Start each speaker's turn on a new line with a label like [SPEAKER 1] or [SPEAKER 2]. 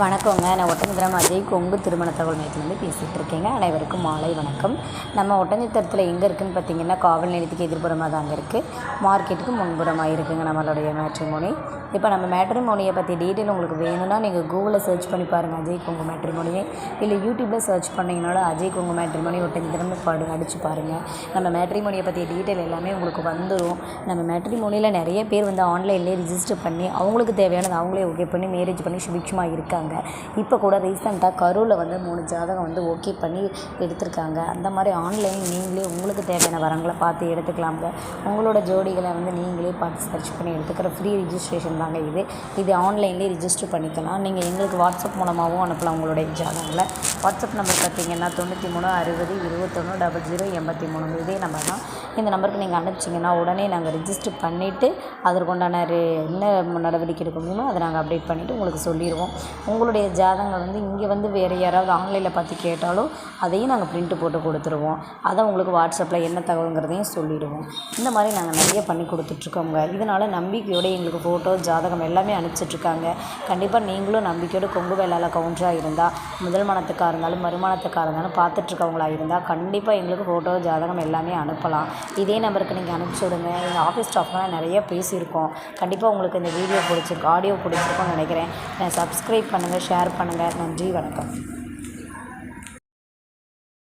[SPEAKER 1] வணக்கங்க. நான் ஒட்டஞ்சத்திரம் அஜய். கொங்கு திருமண தகவல் மையத்துலேருந்து பேசிகிட்டு இருக்கேங்க. அனைவருக்கும் மாலை வணக்கம். நம்ம ஒட்டஞ்சத்திரத்தில் எங்கே இருக்குதுன்னு பார்த்தீங்கன்னா காவல் நிலையத்துக்கு எதிர்ப்புறமாக தாங்க இருக்குது மார்க்கெட்டுக்கு முன்புறமாக இருக்குதுங்க நம்மளுடைய மேட்ரிமோனி. இப்போ நம்ம மேட்ரிமோனியை பற்றி டீட்டெயில் உங்களுக்கு வேணும்னா நீங்கள் கூகுளில் சர்ச் பண்ணி பாருங்கள் அஜய் கொங்கு மேட்ரிமோனியை. இல்லை யூடியூப்பில் சர்ச் பண்ணிங்கனாலும் அஜய் கொங்கு மேட்ரிமோனி ஒட்டஞ்சத்திரம்னு பாடு அடித்து பாருங்கள் நம்ம மேட்ரிமோனியை பற்றிய டீட்டெயில் எல்லாமே உங்களுக்கு வந்துடும் நம்ம மேட்ரிமோனியில் நிறைய பேர் வந்து ஆன்லைன்லேயே ரிஜிஸ்டர் பண்ணி அவங்களுக்கு தேவையானது அவங்களே ஓகே பண்ணி மேரேஜ் பண்ணி சுபிக்ஷமாக இருக்காங்க. இப்போ கூட ரீசெண்டாக கரூரில் வந்து மூணு ஜாதகம் வந்து ஓகே பண்ணி எடுத்திருக்காங்க. அந்த மாதிரி ஆன்லைன் நீங்களே உங்களுக்கு தேவையான வரங்களை பார்த்து எடுத்துக்கலாங்க உங்களோட ஜோடிகளை வந்து நீங்களே பார்த்து சர்ச் பண்ணி எடுத்துக்கிற ஃப்ரீ ரிஜிஸ்ட்ரேஷன் தாங்க இது. இது ஆன்லைன்லேயே ரிஜிஸ்டர் பண்ணிக்கலாம். நீங்கள் எங்களுக்கு வாட்ஸ்அப் மூலமாகவும் அனுப்பலாம் உங்களுடைய ஜாதகங்களை. வாட்ஸ்அப் நம்பர் பார்த்தீங்கன்னா தொண்ணூற்றி மூணு அறுபது இருபத்தொன்று டபுள் ஜீரோ எண்பத்தி மூணு. இதே நம்பர் தான். இந்த நம்பருக்கு நீங்கள் அனுப்பிச்சிங்கன்னா உடனே நாங்கள் ரிஜிஸ்டர் பண்ணிவிட்டு அதற்குண்டான ரெ- என்ன நடவடிக்கை எடுக்கணுமோ முடியுமோ அதை நாங்கள் அப்டேட் பண்ணிவிட்டு உங்களுக்கு சொல்லிடுவோம் உங்களுடைய ஜாதகங்கள் வந்து இங்கே வந்து வேறு யாராவது ஆன்லைனில் பார்த்து கேட்டாலும் அதையும் நாங்கள் ப்ரிண்ட்டு போட்டு கொடுத்துருவோம். அதை உங்களுக்கு வாட்ஸ்அப்பில் என்ன தகவலுங்கிறதையும் சொல்லிவிடுவோம் இந்த மாதிரி நாங்கள் நிறைய பண்ணி கொடுத்துட்ருக்கோங்க இதனால் நம்பிக்கையோடு எங்களுக்கு ஃபோட்டோ ஜாதகம் எல்லாமே அனுப்பிச்சிட்ருக்காங்க. கண்டிப்பாக நீங்களும் நம்பிக்கையோடு கொங்கு வேளாள கவுண்டராக இருந்தால் முதல் மனத்துக்காக இருந்தாலும் மறுமணத்துக்காக இருந்தாலும் பார்த்துட்ருக்கவங்களா இருந்தால் கண்டிப்பாக எங்களுக்கு ஃபோட்டோ ஜாதகம் எல்லாமே அனுப்பலாம். இதே நம்பருக்கு நீங்கள் அனுப்பிச்சி விடுங்க. எங்கள் ஆஃபீஸ் ஸ்டாஃப்லாம் நிறைய பேசியிருக்கோம். கண்டிப்பாக உங்களுக்கு இந்த வீடியோ பிடிச்சிருக்கு ஆடியோ பிடிச்சிருக்கும்னு நினைக்கிறேன். சப்ஸ்கிரைப் பண்ணுங்கள் ஷேர் பண்ணுங்கள் நன்றி வணக்கம்.